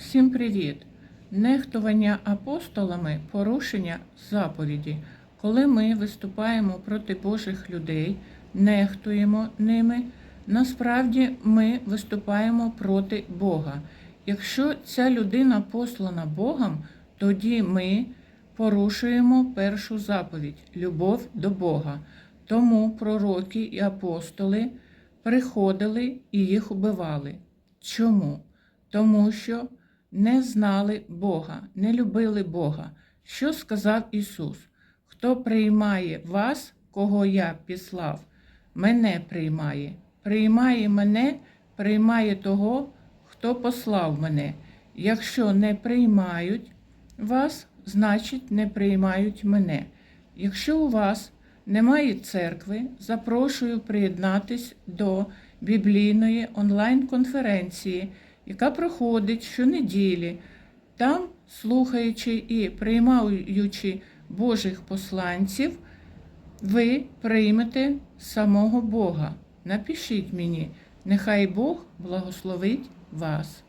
Всім привіт! Нехтування апостолами порушення заповіді. Коли ми виступаємо проти Божих людей, нехтуємо ними, насправді ми виступаємо проти Бога. Якщо ця людина послана Богом, тоді ми порушуємо першу заповідь любов до Бога. Тому пророки і апостоли приходили і їх убивали. Чому? Тому що не знали Бога, не любили Бога. Що сказав Ісус? Хто приймає вас, кого я післав, мене приймає. Приймає мене, приймає того, хто послав мене. Якщо не приймають вас, значить не приймають мене. Якщо у вас немає церкви, запрошую приєднатись до біблійної онлайн-конференції, яка проходить щонеділі. Там, слухаючи і приймаючи Божих посланців, ви приймете самого Бога. Напишіть мені, нехай Бог благословить вас.